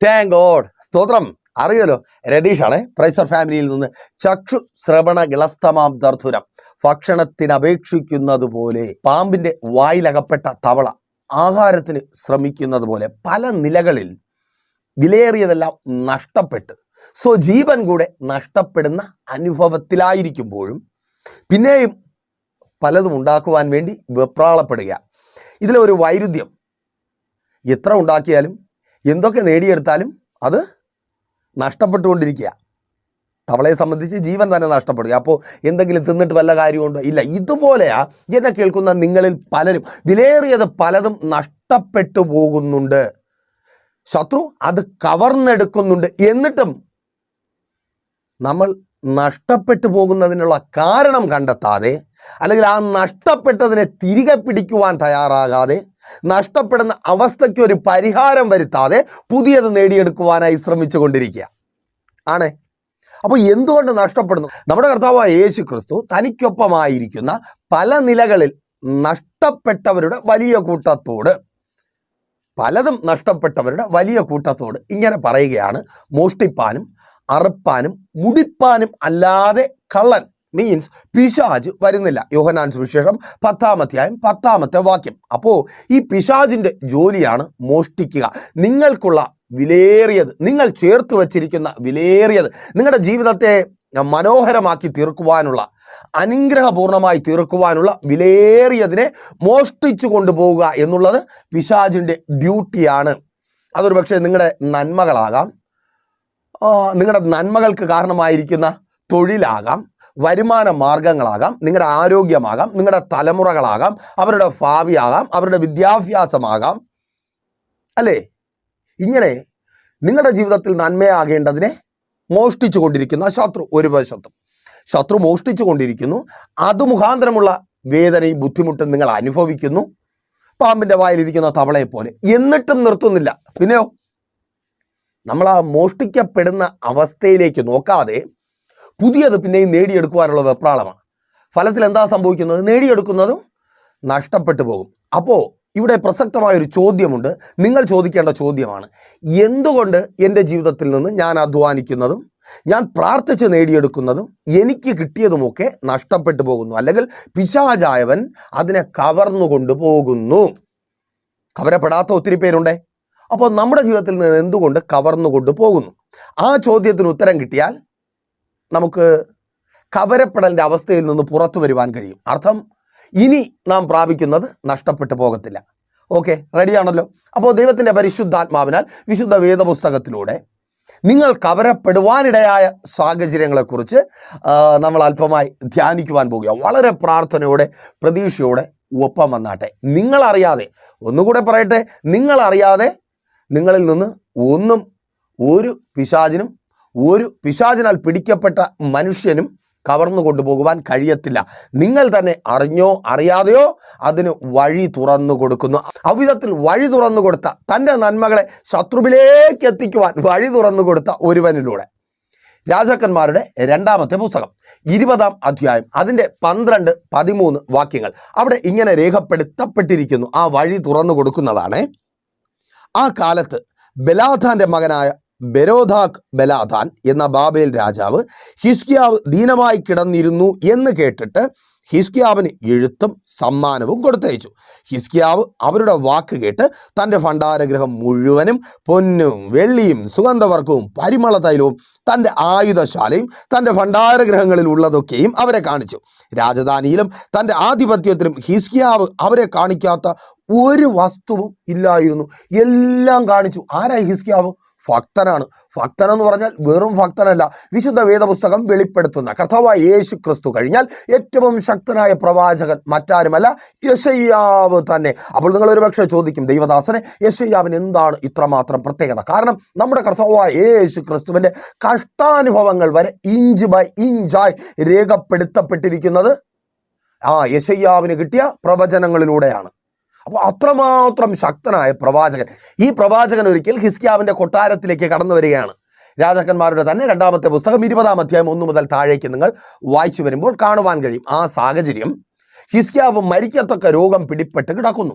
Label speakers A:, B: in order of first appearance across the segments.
A: Thank God സ്തോത്രം. അറിയാലോ രതീഷാണ് പ്രൈസർ ഫാമിലിയിൽ നിന്ന് ചക്ഷു ശ്രവണ ഗിളസ്തമാം ദർധുരം ഭക്ഷണത്തിന് അപേക്ഷിക്കുന്നത് പോലെ പാമ്പിന്റെ വായിലകപ്പെട്ട തവള ആഹാരത്തിന് ശ്രമിക്കുന്നത് പോലെ പല നിലകളിൽ വിലയേറിയതെല്ലാം നഷ്ടപ്പെട്ട് സോ ജീവൻ കൂടെ നഷ്ടപ്പെടുന്ന അനുഭവത്തിലായിരിക്കുമ്പോഴും പിന്നെയും പലതും ഉണ്ടാക്കുവാൻ വേണ്ടി വെപ്രാളപ്പെടുക ഇതിലൊരു വൈരുദ്ധ്യം. എത്ര ഉണ്ടാക്കിയാലും എന്തൊക്കെ നേടിയെടുത്താലും അത് നഷ്ടപ്പെട്ടുകൊണ്ടിരിക്കുക. തവളയെ സംബന്ധിച്ച് ജീവൻ തന്നെ നഷ്ടപ്പെടുക. അപ്പോൾ എന്തെങ്കിലും തിന്നിട്ട് വല്ല കാര്യമുണ്ടോ? ഇല്ല. ഇതുപോലെയാ എന്നെ കേൾക്കുന്ന നിങ്ങളിൽ പലരും വിലയേറിയത് പലതും നഷ്ടപ്പെട്ടു പോകുന്നുണ്ട്. ശത്രു അത് കവർന്നെടുക്കുന്നുണ്ട്. എന്നിട്ടും നമ്മൾ നഷ്ടപ്പെട്ടു പോകുന്നതിനുള്ള കാരണം കണ്ടെത്താതെ അല്ലെങ്കിൽ ആ നഷ്ടപ്പെട്ടതിനെ തിരികെ പിടിക്കുവാൻ തയ്യാറാകാതെ നഷ്ടപ്പെടുന്ന അവസ്ഥയ്ക്ക് ഒരു പരിഹാരം വരുത്താതെ പുതിയത് നേടിയെടുക്കുവാനായി ശ്രമിച്ചു കൊണ്ടിരിക്കുക. ആണേ. അപ്പോൾ എന്തുകൊണ്ട് നഷ്ടപ്പെടുന്നു? നമ്മുടെ കർത്താവായ യേശു ക്രിസ്തു തനിക്കൊപ്പമായിരിക്കുന്ന പല നിലകളിൽ നഷ്ടപ്പെട്ടവരുടെ വലിയ കൂട്ടത്തോട് പലതും നഷ്ടപ്പെട്ടവരുടെ വലിയ കൂട്ടത്തോട് ഇങ്ങനെ പറയുകയാണ്. മോഷ്ടിപ്പാനും അറുപ്പാനും മുടിപ്പാനും അല്ലാതെ കള്ളൻ. മീൻസ് പിശാജ് വരുന്നില്ല. യോഹനാൻ സുവിശേഷം പത്താമത്തെയായും പത്താമത്തെ വാക്യം. അപ്പോൾ ഈ പിശാജിന്റെ ജോലിയാണ് മോഷ്ടിക്കുക. നിങ്ങൾക്കുള്ള വിലയേറിയത് നിങ്ങൾ ചേർത്ത് വച്ചിരിക്കുന്ന വിലയേറിയത് നിങ്ങളുടെ ജീവിതത്തെ മനോഹരമാക്കി തീർക്കുവാനുള്ള അനുഗ്രഹപൂർണമായി തീർക്കുവാനുള്ള വിലയേറിയതിനെ മോഷ്ടിച്ചു കൊണ്ടുപോവുക എന്നുള്ളത് പിശാജിന്റെ ഡ്യൂട്ടിയാണ്. അതൊരു പക്ഷേ നിങ്ങളുടെ നന്മകളാകാം. നിങ്ങളുടെ നന്മകൾക്ക് കാരണമായിരിക്കുന്ന തൊഴിലാകാം. വരുമാന മാർഗങ്ങളാകാം നിങ്ങളുടെ ആരോഗ്യമാകാം നിങ്ങളുടെ തലമുറകളാകാം അവരുടെ ഭാവിയാകാം അവരുടെ വിദ്യാഭ്യാസമാകാം. അല്ലേ? ഇങ്ങനെ നിങ്ങളുടെ ജീവിതത്തിൽ നന്മയാകേണ്ടതിനെ മോഷ്ടിച്ചു കൊണ്ടിരിക്കുന്ന ശത്രു ഒരു വശത്തും ശത്രു. മോഷ്ടിച്ചു കൊണ്ടിരിക്കുന്നു. അത് മുഖാന്തരമുള്ള വേദനയും ബുദ്ധിമുട്ടും നിങ്ങൾ അനുഭവിക്കുന്നു. പാമ്പിന്റെ വായിലിരിക്കുന്ന തവളയെ പോലെ എന്നിട്ടും നിർത്തുന്നില്ല. പിന്നെയോ? നമ്മൾ ആ മോഷ്ടിക്കപ്പെടുന്ന അവസ്ഥയിലേക്ക് നോക്കാതെ പുതിയത് പിന്നെയും നേടിയെടുക്കുവാനുള്ള വെപ്രാളമാണ്. ഫലത്തിൽ എന്താ സംഭവിക്കുന്നത്? നേടിയെടുക്കുന്നതും നഷ്ടപ്പെട്ടു പോകും. അപ്പോൾ ഇവിടെ പ്രസക്തമായ ഒരു ചോദ്യമുണ്ട്. നിങ്ങൾ ചോദിക്കേണ്ട ചോദ്യമാണ് എന്തുകൊണ്ട് എന്റെ ജീവിതത്തിൽ നിന്ന് ഞാൻ അധ്വാനിക്കുന്നതും ഞാൻ പ്രാർത്ഥിച്ച് നേടിയെടുക്കുന്നതും എനിക്ക് കിട്ടിയതുമൊക്കെ നഷ്ടപ്പെട്ടു പോകുന്നു അല്ലെങ്കിൽ പിശാചായവൻ അതിനെ കവർന്നുകൊണ്ട് പോകുന്നു. കവരപ്പെടാത്ത ഒത്തിരി പേരുണ്ടേ. അപ്പോൾ നമ്മുടെ ജീവിതത്തിൽ നിന്ന് എന്തുകൊണ്ട് കവർന്നുകൊണ്ട് പോകുന്നു? ആ ചോദ്യത്തിന് ഉത്തരം കിട്ടിയാൽ നമുക്ക് കവരപ്പെടലിന്റെ അവസ്ഥയിൽ നിന്ന് പുറത്തു വരുവാൻ കഴിയും. അർത്ഥം ഇനി നാം പ്രാപിക്കുന്നത് നഷ്ടപ്പെട്ടു പോകത്തില്ല. ഓക്കെ റെഡിയാണല്ലോ അപ്പോൾ ദൈവത്തിന്റെ പരിശുദ്ധാത്മാവിനാൽ വിശുദ്ധ വേദപുസ്തകത്തിലൂടെ നിങ്ങൾ കവരപ്പെടുവാനിടയായ സാഹചര്യങ്ങളെക്കുറിച്ച് നമ്മൾ അല്പമായി ധ്യാനിക്കുവാൻ പോകുക. വളരെ പ്രാർത്ഥനയോടെ പ്രതീക്ഷയോടെ ഒപ്പം വന്നാട്ടെ. നിങ്ങളറിയാതെ ഒന്നുകൂടെ പറയട്ടെ. നിങ്ങളറിയാതെ നിങ്ങളിൽ നിന്ന് ഒന്നും ഒരു പിശാചിനും ഒരു പിശാചിനാൽ പിടിക്കപ്പെട്ട മനുഷ്യനും കവർന്നു കൊണ്ടുപോകുവാൻ കഴിയത്തില്ല. നിങ്ങൾ തന്നെ അറിഞ്ഞോ അറിയാതെയോ അതിന് വഴി തുറന്നു കൊടുക്കുന്നു. അവിധത്തിൽ വഴി തുറന്നു കൊടുത്ത തന്റെ നന്മകളെ ശത്രുവിലേക്ക് എത്തിക്കുവാൻ വഴി തുറന്നു കൊടുത്ത ഒരുവനിലൂടെ. രാജാക്കന്മാരുടെ രണ്ടാമത്തെ പുസ്തകം ഇരുപതാം അധ്യായം അതിന്റെ പന്ത്രണ്ട് പതിമൂന്ന് വാക്യങ്ങൾ. അവിടെ ഇങ്ങനെ രേഖപ്പെടുത്തപ്പെട്ടിരിക്കുന്നു. ആ വഴി തുറന്നു കൊടുക്കുന്നതാണ് ആ കാലത്ത് ബലാഥാന്റെ മകനായ ബെരോധാക് ബലാദാൻ എന്ന ബാബേൽ രാജാവ് ഹിസ്കിയാവ് ദീനമായി കിടന്നിരുന്നു എന്ന് കേട്ടിട്ട് ഹിസ്കിയാവിന് എഴുത്തും സമ്മാനവും കൊടുത്തയച്ചു. ഹിസ്കിയാവ് അവരുടെ വാക്ക് കേട്ട് തന്റെ ഭണ്ഡാരഗ്രഹം മുഴുവനും പൊന്നും വെള്ളിയും സുഗന്ധവർക്കവും പരിമള തൈലവും തന്റെ ആയുധശാലയും തന്റെ ഭണ്ഡാരഗ്രഹങ്ങളിൽ ഉള്ളതൊക്കെയും അവരെ കാണിച്ചു. രാജധാനിയിലും തന്റെ ആധിപത്യത്തിലും ഹിസ്കിയാവ് അവരെ കാണിക്കാത്ത ഒരു വസ്തുവും ഇല്ലായിരുന്നു. എല്ലാം കാണിച്ചു. ആരായി ഹിസ്കിയാവ്? ഭക്തനാണ്. ഭക്തൻ എന്ന് പറഞ്ഞാൽ വെറും ഭക്തനല്ല വിശുദ്ധ വേദപുസ്തകം വെളിപ്പെടുത്തുന്ന കർത്താവായ യേശു ക്രിസ്തു കഴിഞ്ഞാൽ ഏറ്റവും ശക്തനായ പ്രവാചകൻ മറ്റാരുമല്ല യശയ്യാവ് തന്നെ. അപ്പോൾ നിങ്ങൾ ഒരുപക്ഷെ ചോദിക്കും ദൈവദാസനെ യശയ്യാവിന് എന്താണ് ഇത്രമാത്രം പ്രത്യേകത? കാരണം നമ്മുടെ കർത്താവായ യേശു ക്രിസ്തുവിന്റെ കഷ്ടാനുഭവങ്ങൾ വരെ ഇഞ്ച് ബൈ ഇഞ്ചായി രേഖപ്പെടുത്തപ്പെട്ടിരിക്കുന്നത് ആ യശയ്യാവിന് കിട്ടിയ പ്രവചനങ്ങളിലൂടെയാണ്. അപ്പോൾ അത്രമാത്രം ശക്തനായ പ്രവാചകൻ. ഈ പ്രവാചകൻ ഒരിക്കൽ ഹിസ്കിയാവിന്റെ കൊട്ടാരത്തിലേക്ക് കടന്നു വരികയാണ്. രാജാക്കന്മാരുടെ തന്നെ രണ്ടാമത്തെ പുസ്തകം ഇരുപതാം അധ്യായം ഒന്ന് മുതൽ താഴേക്ക് നിങ്ങൾ വായിച്ചു വരുമ്പോൾ കാണുവാൻ കഴിയും. ആ സാഹചര്യം ഹിസ്കിയാവ് മരിക്കത്തക്ക രോഗം പിടിപ്പെട്ട് കിടക്കുന്നു.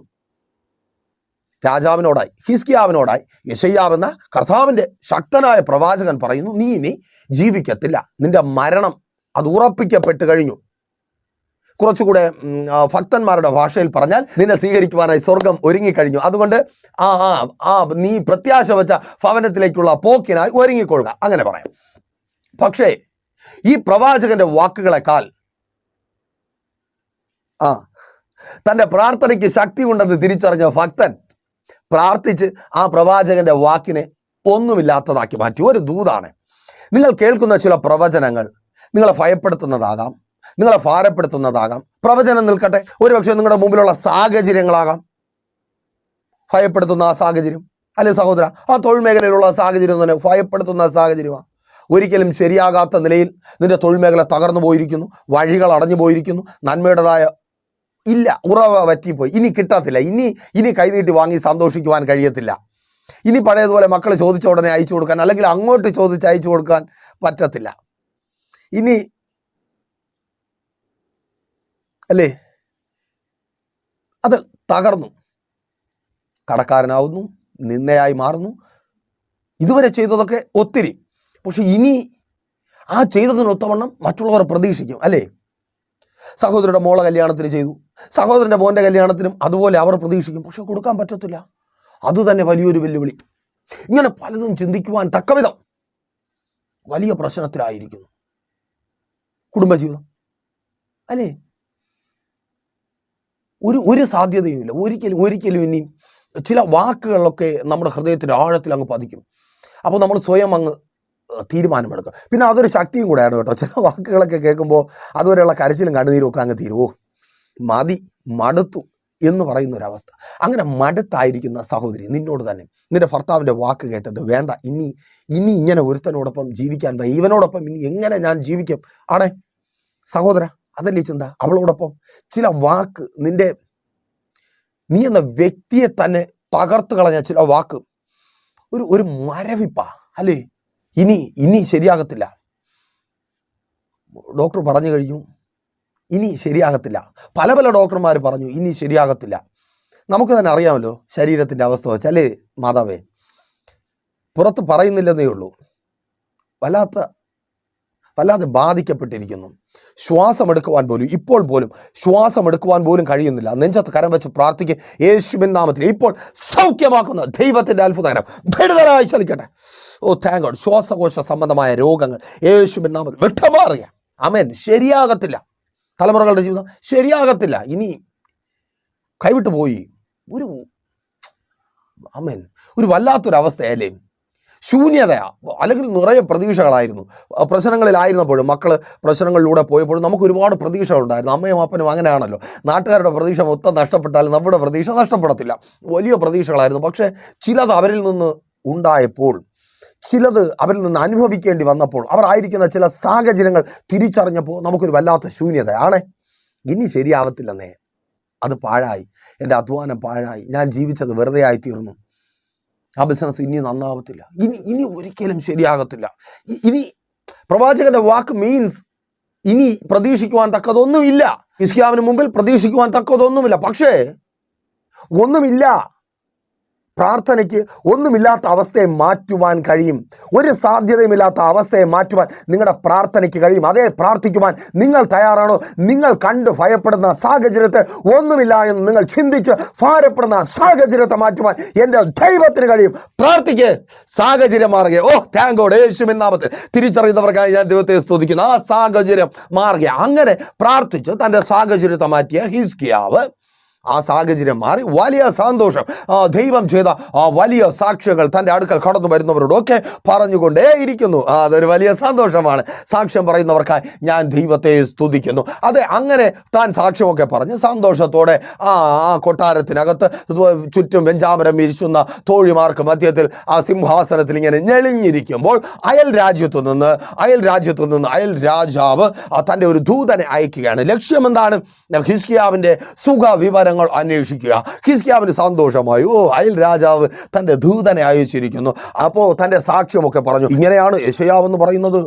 A: രാജാവിനോടായി ഹിസ്കിയാവിനോടായി യശയ്യാവെന്ന കർത്താവിന്റെ ശക്തനായ പ്രവാചകൻ പറയുന്നു നീ ഇനി ജീവിക്കത്തില്ല. നിന്റെ മരണം അത് ഉറപ്പിക്കപ്പെട്ട് കഴിഞ്ഞു. കുറച്ചുകൂടെ ഭക്തന്മാരുടെ ഭാഷയിൽ പറഞ്ഞാൽ നിന്നെ സ്വീകരിക്കുവാനായി സ്വർഗം ഒരുങ്ങിക്കഴിഞ്ഞു. അതുകൊണ്ട് ആ ആ ആ നീ പ്രത്യാശ വെച്ച ഭവനത്തിലേക്കുള്ള പോക്കിനായി ഒരുങ്ങിക്കൊള്ളുക. അങ്ങനെ പറയാം. പക്ഷേ ഈ പ്രവാചകന്റെ വാക്കുകളെക്കാൾ ആ തന്റെ പ്രാർത്ഥനയ്ക്ക് ശക്തി ഉണ്ടെന്ന് തിരിച്ചറിഞ്ഞ ഭക്തൻ പ്രാർത്ഥിച്ച് ആ പ്രവാചകന്റെ വാക്കിനെ ഒന്നുമില്ലാത്തതാക്കി മാറ്റി. ഒരു ദൂതാണ്. നിങ്ങൾ കേൾക്കുന്ന ചില പ്രവചനങ്ങൾ നിങ്ങളെ ഭയപ്പെടുത്തുന്നതാകാം. നിങ്ങളെ ഭാരപ്പെടുത്തുന്നതാകാം. പ്രവചനം നിൽക്കട്ടെ. ഒരുപക്ഷെ നിങ്ങളുടെ മുമ്പിലുള്ള സാഹചര്യങ്ങളാകാം. ഭയപ്പെടുത്തുന്ന ആ സാഹചര്യം. അല്ലെ സഹോദര? ആ തൊഴിൽ മേഖലയിലുള്ള സാഹചര്യം തന്നെ ഭയപ്പെടുത്തുന്ന സാഹചര്യമാണ് ഒരിക്കലും ശരിയാകാത്ത നിലയിൽ നിന്റെ തൊഴിൽ മേഖല തകർന്നു പോയിരിക്കുന്നു. വഴികൾ അടഞ്ഞു പോയിരിക്കുന്നു. നന്മയുടേതായ ഇല്ല ഉറവ പറ്റിപ്പോയി ഇനി കിട്ടത്തില്ല. ഇനി ഇനി കൈനീട്ടി വാങ്ങി സന്തോഷിക്കുവാൻ കഴിയത്തില്ല. ഇനി പഴയതുപോലെ മക്കൾ ചോദിച്ച ഉടനെ അയച്ചു കൊടുക്കാൻ അല്ലെങ്കിൽ അങ്ങോട്ട് ചോദിച്ച് അയച്ചു കൊടുക്കാൻ പറ്റത്തില്ല. ഇനി അല്ലേ? അത് തകർന്നു. കടക്കാരനാവുന്നു നിന്നയായി മാറുന്നു. ഇതുവരെ ചെയ്തതൊക്കെ ഒത്തിരി. പക്ഷെ ഇനി ആ ചെയ്തതിനൊത്തവണ്ണം മറ്റുള്ളവർ പ്രതീക്ഷിക്കും അല്ലേ? സഹോദരിയുടെ മോളെ കല്യാണത്തിന് ചെയ്തു. സഹോദരന്റെ മോന്റെ കല്യാണത്തിനും അതുപോലെ അവർ പ്രതീക്ഷിക്കും. പക്ഷെ കൊടുക്കാൻ പറ്റത്തില്ല. അത് തന്നെ വലിയൊരു വെല്ലുവിളി. ഇങ്ങനെ പലതും ചിന്തിക്കുവാൻ തക്കവിധം വലിയ പ്രശ്നത്തിലായിരിക്കുന്നു. കുടുംബജീവിതം. അല്ലേ? ഒരു ഒരു സാധ്യതയുമില്ല. ഒരിക്കലും ഒരിക്കലും ഇനി ചില വാക്കുകളൊക്കെ നമ്മുടെ ഹൃദയത്തിന്റെ ആഴത്തിൽ അങ്ങ് പതിക്കും. അപ്പോൾ നമ്മൾ സ്വയം അങ്ങ് തീരുമാനമെടുക്കുക പിന്നെ അതൊരു ശക്തിയും കൂടെയാണ് കേട്ടോ. ചില വാക്കുകളൊക്കെ കേൾക്കുമ്പോൾ അതുവരെയുള്ള കരച്ചിലും കണ്ണുനീരും ഒക്കെ അങ്ങ് തീരുമോ മതി മടുത്തു എന്ന് പറയുന്ന ഒരവസ്ഥ അങ്ങനെ മടുത്തായിരിക്കുന്ന സഹോദരി നിന്നോട് തന്നെ നിന്റെ ഭർത്താവിന്റെ വാക്ക് കേട്ടിട്ട് വേണ്ട. ഇനി ഇനി ഇങ്ങനെ ഒരുത്തനോടൊപ്പം ജീവിക്കാൻ വയ്യ. ഇവനോടൊപ്പം ഇനി എങ്ങനെ ഞാൻ ജീവിക്കും? ആണേ സഹോദര അതല്ലേ ചിന്ത? അവളോടൊപ്പം ചില വാക്ക് നിന്റെ നീ എന്ന വ്യക്തിയെ തന്നെ തകർത്ത് കളഞ്ഞ ചില വാക്ക്. ഒരു ഒരു മരവിപ്പ അല്ലേ? ഇനി ഇനി ശരിയാകത്തില്ല. ഡോക്ടർ പറഞ്ഞു കഴിഞ്ഞു ഇനി ശരിയാകത്തില്ല. പല പല ഡോക്ടർമാർ പറഞ്ഞു ഇനി ശരിയാകത്തില്ല. നമുക്ക് തന്നെ അറിയാമല്ലോ ശരീരത്തിന്റെ അവസ്ഥ വെച്ച് അല്ലേ മാതാവേ? പുറത്ത് പറയുന്നില്ലെന്നേ ഉള്ളൂ. വല്ലാത്ത വല്ലാതെ ബാധിക്കപ്പെട്ടിരിക്കുന്നു. ശ്വാസമെടുക്കുവാൻ പോലും ഇപ്പോൾ പോലും ശ്വാസമെടുക്കുവാൻ പോലും കഴിയുന്നില്ല. നെഞ്ചത്ത് കരം വെച്ച് പ്രാർത്ഥിക്കുക യേശുവിൻ നാമത്തിൽ. ഇപ്പോൾ സൗഖ്യമാക്കുന്ന ദൈവത്തിന്റെ അത്ഭുതകരം. ഭരിതരായി ചലിക്കട്ടെ. ഓ താങ്ക് ഗോഡ് ശ്വാസകോശ സംബന്ധമായ രോഗങ്ങൾ യേശുവിൻ നാമത്തിൽ വിട്ടുമാറുക അമേൻ ശരിയാകത്തില്ല. തലമുറകളുടെ ജീവിതം ശരിയാകത്തില്ല. ഇനി കൈവിട്ടു പോയി. ഒരു അമേൻ ഒരു വല്ലാത്തൊരവസ്ഥയല്ലേ? ശൂന്യതയാ. അല്ലെങ്കിൽ നിറയെ പ്രതീക്ഷകളായിരുന്നു. പ്രശ്നങ്ങളിലായിരുന്നപ്പോഴും മക്കൾ പ്രശ്നങ്ങളിലൂടെ പോയപ്പോഴും നമുക്ക് ഒരുപാട് പ്രതീക്ഷകളുണ്ടായിരുന്നു. അമ്മയും അപ്പനും അങ്ങനെയാണല്ലോ. നാട്ടുകാരുടെ പ്രതീക്ഷ മൊത്തം നഷ്ടപ്പെട്ടാൽ നമ്മുടെ പ്രതീക്ഷ നഷ്ടപ്പെടത്തില്ല. വലിയ പ്രതീക്ഷകളായിരുന്നു. പക്ഷേ ചിലത് അവരിൽ നിന്ന് ഉണ്ടായപ്പോൾ ചിലത് അവരിൽ നിന്ന് അനുഭവിക്കേണ്ടി വന്നപ്പോൾ അവർ ആയിരിക്കുന്ന ചില സാഹചര്യങ്ങൾ തിരിച്ചറിഞ്ഞപ്പോൾ നമുക്കൊരു വല്ലാത്ത ശൂന്യതയാണ്. ഇനി ശരിയാവത്തില്ലെന്നേ. അത് പാഴായി. എന്റെ അധ്വാനം പാഴായി. ഞാൻ ജീവിച്ചത് വെറുതെ ആയി തീർന്നു ആ ബിസിനസ് ഇനി നന്നാവത്തില്ല. ഇനി ഇനി ഒരിക്കലും ശരിയാകത്തില്ല. ഇനി പ്രവാചകന്റെ വാക്ക് മീൻസ് ഇനി പ്രതീക്ഷിക്കുവാൻ തക്കതൊന്നുമില്ല. ഇസ്ലാമിന് മുമ്പിൽ പ്രതീക്ഷിക്കുവാൻ തക്കതൊന്നുമില്ല. പക്ഷേ ഒന്നുമില്ല. പ്രാർത്ഥനയ്ക്ക് ഒന്നുമില്ലാത്ത അവസ്ഥയെ മാറ്റുവാൻ കഴിയും. ഒരു സാധ്യതയുമില്ലാത്ത അവസ്ഥയെ മാറ്റുവാൻ നിങ്ങളുടെ പ്രാർത്ഥനയ്ക്ക് കഴിയും. അതേ പ്രാർത്ഥിക്കുവാൻ നിങ്ങൾ തയ്യാറാണോ? നിങ്ങൾ കണ്ട് ഭയപ്പെടുന്ന സാഹചര്യത്തെ ഒന്നുമില്ല എന്ന് നിങ്ങൾ ചിന്തിച്ച് ഭാരപ്പെടുന്ന സാഹചര്യത്തെ മാറ്റുവാൻ എന്റെ ദൈവത്തിന് കഴിയും. പ്രാർത്ഥിക്ക്. സാഹചര്യം മാറുക ഓ താങ്കോട് യേശുവിൻ നാമത്തിൽ തിരിച്ചറിയുന്നവർക്കായി ഞാൻ ദൈവത്തെ സ്തുതിക്കുന്നു. ആ സാഹചര്യം മാറുക അങ്ങനെ പ്രാർത്ഥിച്ച് തന്റെ സാഹചര്യത്തെ മാറ്റിയ ഹിസ്കിയാവ് ആ സാഹചര്യം മാറി. വലിയ സന്തോഷം. ആ ദൈവം ചെയ്ത ആ വലിയ സാക്ഷ്യങ്ങൾ തന്റെ അടുക്കൽ കടന്നു വരുന്നവരോടൊക്കെ പറഞ്ഞുകൊണ്ടേ ഇരിക്കുന്നു. ആ അതൊരു വലിയ സന്തോഷമാണ്. സാക്ഷ്യം പറയുന്നവർക്കായി ഞാൻ ദൈവത്തെ സ്തുതിക്കുന്നു. അതെ അങ്ങനെ താൻ സാക്ഷ്യമൊക്കെ പറഞ്ഞ് സന്തോഷത്തോടെ ആ ആ കൊട്ടാരത്തിനകത്ത് ചുറ്റും വെഞ്ചാമരം ഇരിച്ചുന്ന തോഴിമാർക്ക് മധ്യത്തിൽ ആ സിംഹാസനത്തിൽ ഇങ്ങനെ ഞെളിഞ്ഞിരിക്കുമ്പോൾ അയൽ രാജ്യത്തു നിന്ന് അയൽ രാജ്യത്തു നിന്ന് അയൽ രാജാവ് തന്റെ ഒരു ദൂതനെ അയക്കുകയാണ്. ലക്ഷ്യം എന്താണ് ഹിസ്കിയാവിന്റെ സുഖ വിവരങ്ങൾ വിവരങ്ങൾ അന്വേഷിക്കുക. ഹിസ്കിയാവിന് സന്തോഷമായി. ഓ അയൽ രാജാവ് തന്റെ ദൂതനെ അയച്ചിരിക്കുന്നു. അപ്പോൾ തന്റെ സാക്ഷ്യമൊക്കെ പറഞ്ഞു ഇങ്ങനെയാണ് യശയാവ് എന്ന് പറയുന്നത്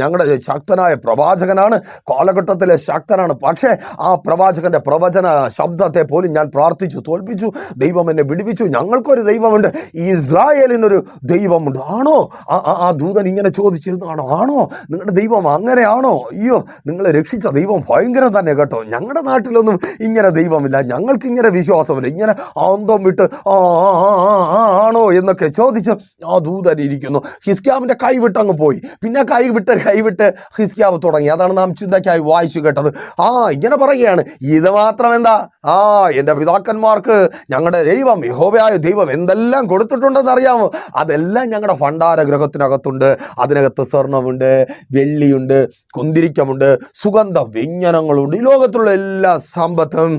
A: ഞങ്ങളുടെ ശക്തനായ പ്രവാചകനാണ് കാലഘട്ടത്തിലെ ശക്തനാണ്. പക്ഷേ ആ പ്രവാചകന്റെ പ്രവചന ശബ്ദത്തെ പോലും ഞാൻ പ്രാർത്ഥിച്ചു തോൽപ്പിച്ചു ദൈവം എന്നെ വിടുവിച്ചു. ഞങ്ങൾക്കൊരു ദൈവമുണ്ട് ഇസ്രായേലിനൊരു ദൈവമുണ്ട്. ആണോ? ആ ദൂതൻ ഇങ്ങനെ ചോദിച്ചിരുന്നു ആണോ? നിങ്ങളുടെ ദൈവം അങ്ങനെയാണോ? അയ്യോ നിങ്ങളെ രക്ഷിച്ച ദൈവം ഭയങ്കരം തന്നെ കേട്ടോ. ഞങ്ങളുടെ നാട്ടിലൊന്നും ഇങ്ങനെ ദൈവമില്ല. ഞങ്ങൾക്ക് ഇങ്ങനെ വിശ്വാസമില്ല. ഇങ്ങനെ അന്തം വിട്ട് ആണോ എന്നൊക്കെ ചോദിച്ച് ആ ദൂതനിരിക്കുന്നു ഹിസ്ക്യാവിന്റെ കൈ വിട്ട് അങ്ങ് പോയി. പിന്നെ കൈ വിട്ട് കൈ വിട്ട് ഹിസ്ക്യാവ് തുടങ്ങി. അതാണ് നാം ചിന്തയ്ക്കായി വായിച്ചു കേട്ടത്. ആ ഇങ്ങനെ പറയുകയാണ്. ഇത് മാത്രം എന്താ ആ എന്റെ പിതാക്കന്മാർക്ക് ഞങ്ങളുടെ ദൈവം യഹോബയായ ദൈവം എന്തെല്ലാം കൊടുത്തിട്ടുണ്ടെന്ന് അറിയാമോ അതെല്ലാം ഞങ്ങളുടെ ഭണ്ഡാര ഗ്രഹത്തിനകത്തുണ്ട്. അതിനകത്ത് സ്വർണമുണ്ട് വെള്ളിയുണ്ട് കുന്തിരിക്കമുണ്ട് സുഗന്ധ വ്യഞ്ജനങ്ങളുണ്ട് ഈ ലോകത്തുള്ള എല്ലാ സമ്പത്തും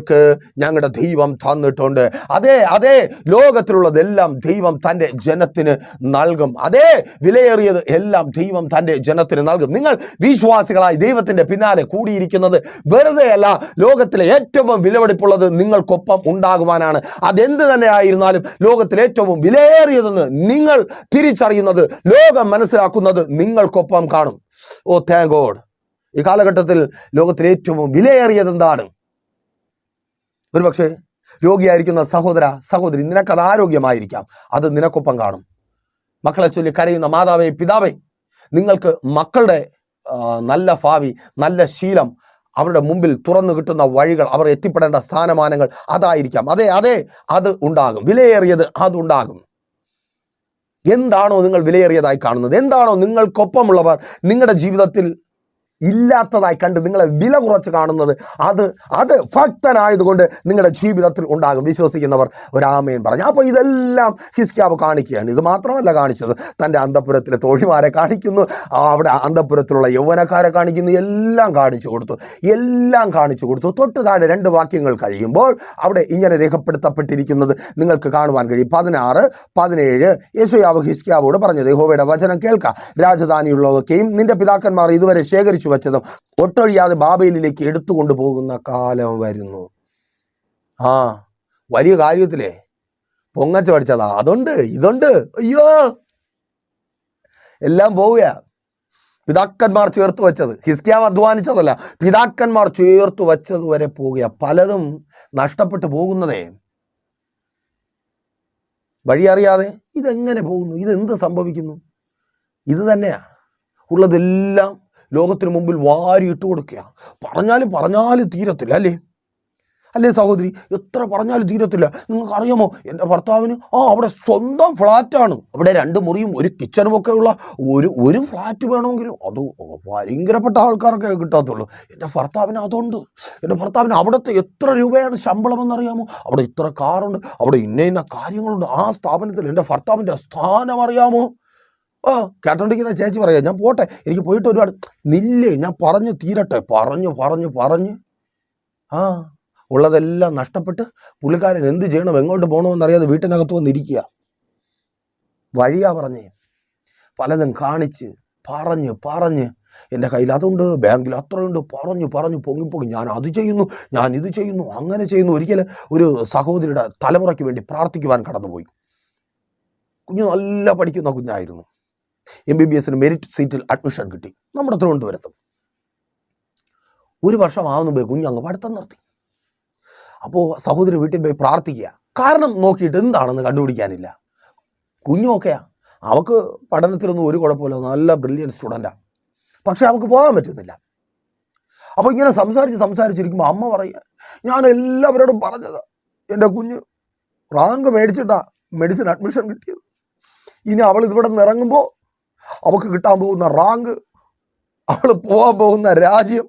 A: ഞങ്ങൾക്ക് ഞങ്ങളുടെ ദൈവം തന്നിട്ടുണ്ട്. അതെ അതെ ലോകത്തിലുള്ളതെല്ലാം ദൈവം തന്റെ ജനത്തിന് നൽകും. അതെ വിലയേറിയത് എല്ലാം ദൈവം തന്റെ ജനത്തിന് നൽകും. നിങ്ങൾ വിശ്വാസികളായി ദൈവത്തിന്റെ പിന്നാലെ കൂടിയിരിക്കുന്നത് വെറുതെ അല്ല ലോകത്തിലെ ഏറ്റവും വിലപിടിപ്പുള്ളത് നിങ്ങൾക്കൊപ്പം ഉണ്ടാകുവാനാണ്. അതെന്ത് തന്നെ ആയിരുന്നാലും ലോകത്തിലെ ഏറ്റവും വിലയേറിയതെന്ന് നിങ്ങൾ തിരിച്ചറിയുന്നത് ലോകം മനസ്സിലാക്കുന്നത് നിങ്ങൾക്കൊപ്പം കാണും. ഓ താങ്ക് ഗോഡ് ഈ കാലഘട്ടത്തിൽ ലോകത്തിലെ ഏറ്റവും വിലയേറിയത് എന്താണ് ഒരുപക്ഷെ രോഗിയായിരിക്കുന്ന സഹോദര സഹോദരി നിനക്കത് ആരോഗ്യമായിരിക്കാം. അത് നിനക്കൊപ്പം കാണും. മക്കളെ ചൊല്ലി കരയുന്ന മാതാവേ പിതാവേ നിങ്ങൾക്ക് മക്കളുടെ നല്ല ഭാവി നല്ല ശീലം അവരുടെ മുമ്പിൽ തുറന്നു കിട്ടുന്ന വഴികൾ അവർ എത്തിപ്പെടേണ്ട സ്ഥാനമാനങ്ങൾ അതായിരിക്കാം. അതെ അതെ അത് ഉണ്ടാകും. വിലയേറിയത് അതുണ്ടാകും എന്താണോ നിങ്ങൾ വിലയേറിയതായി കാണുന്നത്? എന്താണോ നിങ്ങൾക്കൊപ്പമുള്ളവർ നിങ്ങളുടെ ജീവിതത്തിൽ ഇല്ലാത്തതായി കണ്ട് നിങ്ങളെ വില കുറച്ച് കാണുന്നത് അത് അത് ഭക്തനായതുകൊണ്ട് നിങ്ങളുടെ ജീവിതത്തിൽ ഉണ്ടാകും. വിശ്വസിക്കുന്നവർ ഒരാമയൻ പറഞ്ഞു. അപ്പോൾ ഇതെല്ലാം ഹിസ്ക്യാവ് കാണിക്കുകയാണ്. ഇത് മാത്രമല്ല കാണിച്ചത്. തന്റെ അന്തപുരത്തിലെ തോഴിമാരെ കാണിക്കുന്നു. അവിടെ അന്തപുരത്തിലുള്ള യൗവനക്കാരെ കാണിക്കുന്നു. എല്ലാം കാണിച്ചു കൊടുത്തു. എല്ലാം കാണിച്ചു കൊടുത്തു. തൊട്ട് താഴെ രണ്ട് വാക്യങ്ങൾ കഴിയുമ്പോൾ അവിടെ ഇങ്ങനെ രേഖപ്പെടുത്തപ്പെട്ടിരിക്കുന്നത് നിങ്ങൾക്ക് കാണുവാൻ കഴിയും. പതിനാറ് പതിനേഴ്. യേശുയാവ് ഹിസ്ക്യാവോട് പറഞ്ഞത് യഹോവയുടെ വചനം കേൾക്കാം. രാജധാനിയുള്ളതൊക്കെയും നിന്റെ പിതാക്കന്മാർ ഇതുവരെ ശേഖരിച്ചു വച്ചതും ഒട്ടൊഴിയാതെ ബാബയിലേക്ക് എടുത്തുകൊണ്ട് പോകുന്ന കാലം വരുന്നു. ആ വലിയ കാര്യത്തിലേ. പൊങ്ങച്ച പഠിച്ചതാ. അതുണ്ട് ഇതുണ്ട്. അയ്യോ! എല്ലാം പോവുക പിതാക്കന്മാർ ചേർത്ത് വെച്ചത്. ഹിസ്ക്യാവ് അധ്വാനിച്ചതല്ല. പിതാക്കന്മാർ ചേർത്ത് വെച്ചത് വരെ പോവുക പലതും നഷ്ടപ്പെട്ടു പോകുന്നതേ. വഴി അറിയാതെ ഇതെങ്ങനെ പോകുന്നു? ഇതെന്ത് സംഭവിക്കുന്നു? ഇത് തന്നെയാ. ഉള്ളതെല്ലാം ലോകത്തിന് മുമ്പിൽ വാരിയിട്ട് കൊടുക്കുക. പറഞ്ഞാലും പറഞ്ഞാലും തീരത്തില്ല അല്ലേ? അല്ലേ സഹോദരി? എത്ര പറഞ്ഞാലും തീരത്തില്ല. നിങ്ങൾക്ക് അറിയാമോ എന്റെ ഭർത്താവിന് ആ അവിടെ സ്വന്തം ഫ്ലാറ്റാണ് അവിടെ രണ്ട് മുറിയും ഒരു കിച്ചണും ഒക്കെ ഉള്ള ഒരു ഒരു ഫ്ലാറ്റ് വേണമെങ്കിലും അത് ഭയങ്കരപ്പെട്ട ആൾക്കാർക്ക് കിട്ടാത്തുള്ളൂ. എന്റെ ഭർത്താവിന് അതുണ്ട്. എന്റെ ഭർത്താവിന് അവിടുത്തെ എത്ര രൂപയാണ് ശമ്പളം എന്നറിയാമോ അവിടെ ഇത്ര കാറുണ്ട്. അവിടെ ഇന്ന ഇന്ന കാര്യങ്ങളുണ്ട്. ആ സ്ഥാപനത്തിൽ എന്റെ ഭർത്താവിന്റെ സ്ഥാനം അറിയാമോ? ആ കേട്ടോണ്ടിരിക്കുന്ന ചേച്ചി പറയാം ഞാൻ പോട്ടെ എനിക്ക് പോയിട്ട് ഒരുപാട് നില്ലേ ഞാൻ പറഞ്ഞു തീരട്ടെ പറഞ്ഞു പറഞ്ഞു പറഞ്ഞു. ആ ഉള്ളതെല്ലാം നഷ്ടപ്പെട്ട് പുള്ളിക്കാരൻ എന്ത് ചെയ്യണം എങ്ങോട്ട് പോകണമെന്നറിയാതെ വീട്ടിനകത്ത് വന്നിരിക്കുക വഴിയാ പറഞ്ഞേ പലതും കാണിച്ച് പറഞ്ഞ് പറഞ്ഞ്. എന്റെ കയ്യിൽ അതുണ്ട് ബാങ്കിൽ അത്രയുണ്ട് പറഞ്ഞു പറഞ്ഞു പൊങ്ങി പൊങ്ങി. ഞാൻ അത് ചെയ്യുന്നു ഞാൻ ഇത് ചെയ്യുന്നു അങ്ങനെ ചെയ്യുന്നു. ഒരിക്കൽ ഒരു സഹോദരിയുടെ തലമുറയ്ക്ക് വേണ്ടി പ്രാർത്ഥിക്കുവാൻ കടന്നുപോയി. കുഞ്ഞ് നല്ല പഠിക്കുന്ന കുഞ്ഞായിരുന്നു. എം ബി ബി എസിന് മെറിറ്റ് സീറ്റിൽ അഡ്മിഷൻ കിട്ടി. നമ്മുടെ തിരുവനന്തപുരത്ത്. ഒരു വർഷം ആവുന്നു കുഞ്ഞ് അങ്ങ് പഠിത്തം നിർത്തി. അപ്പോൾ സഹോദരി വീട്ടിൽ പോയി പ്രാർത്ഥിക്കുക. കാരണം നോക്കിയിട്ട് എന്താണെന്ന് കണ്ടുപിടിക്കാനില്ല. കുഞ്ഞൊക്കെയാ. അവക്ക് പഠനത്തിലൊന്നും ഒരു കുഴപ്പമില്ല. നല്ല ബ്രില്യൻ സ്റ്റുഡന്റാണ് പക്ഷെ അവൾക്ക് പോകാൻ പറ്റുന്നില്ല. അപ്പോൾ ഇങ്ങനെ സംസാരിച്ച് സംസാരിച്ചിരിക്കുമ്പോൾ അമ്മ പറയുക ഞാൻ എല്ലാവരോടും പറഞ്ഞത് എന്റെ കുഞ്ഞ് റാങ്ക് മേടിച്ചിട്ടാ മെഡിസിൻ അഡ്മിഷൻ കിട്ടിയത്. ഇനി അവൾ ഇവിടെ നിന്ന് ഇറങ്ങുമ്പോൾ അവൾക്ക് കിട്ടാൻ പോകുന്ന റാങ്ക് അവൾ പോകാൻ പോകുന്ന രാജ്യം.